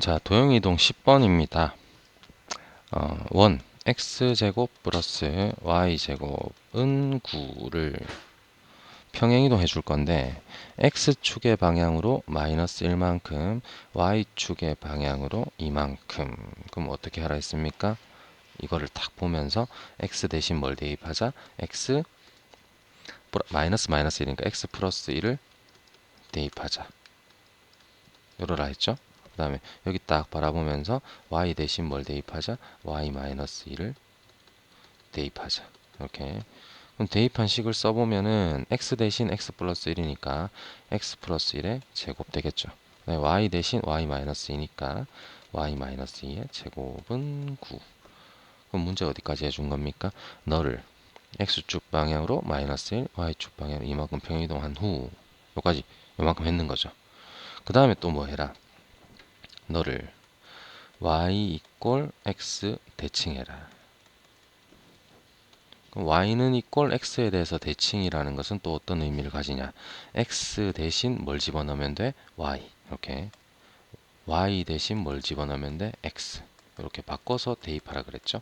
자, 도형이동 10번입니다. 어, 원 x제곱 플러스 y제곱은 9를 평행이동 해줄 건데 x축의 방향으로 마이너스 1만큼 y축의 방향으로 이만큼 그럼 어떻게 하라 했습니까? 이거를 딱 보면서 x 대신 뭘 대입하자? x 마이너스 마이너스 1이니까 x 플러스 1을 대입하자. 요러라 했죠? 그 다음에 여기 딱 바라보면서 y 대신 뭘 대입하자? y 마이너스 1을 대입하자. 이렇게. 그럼 대입한 식을 써보면은 x 대신 x 플러스 1이니까 x 플러스 1의 제곱 되겠죠. y 대신 y 마이너스 2니까 y 마이너스 2의 제곱은 9. 그럼 문제 어디까지 해준 겁니까? 너를 x축 방향으로 마이너스 1, y축 방향으로 이만큼 평이동한 후 여기까지 요만큼 했는 거죠. 그 다음에 또 뭐 해라? 너를 y 이꼴 x 대칭해라. y는 이꼴 x에 대해서 대칭이라는 것은 또 어떤 의미를 가지냐? x 대신 뭘 집어넣으면 돼? y. 이렇게. y 대신 뭘 집어넣으면 돼? x. 이렇게 바꿔서 대입하라 그랬죠?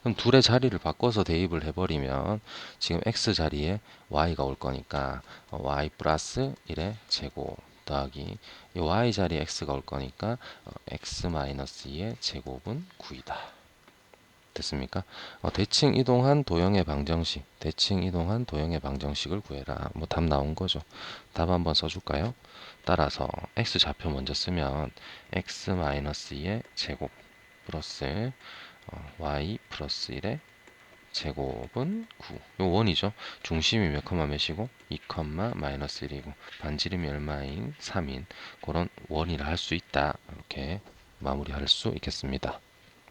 그럼 둘의 자리를 바꿔서 대입을 해버리면 지금 x 자리에 y가 올 거니까 y 플러스 1의 제곱 더하기 이 y 자리에 x가 올 거니까 x 마이너스 2의 제곱은 9이다. 됐습니까? 어, 대칭 이동한 도형의 방정식, 대칭 이동한 도형의 방정식을 구해라. 뭐 답 나온 거죠. 답 한번 써줄까요? 따라서 x 좌표 먼저 쓰면 x 마이너스 2의 제곱 플러스 어, y 플러스 1의 제곱은 9. 요 원이죠. 중심이 몇 컴마 몇이고 2 컴마 마이너스 1이고 반지름이 얼마인 3인 그런 원이라 할 수 있다. 이렇게 마무리할 수 있겠습니다.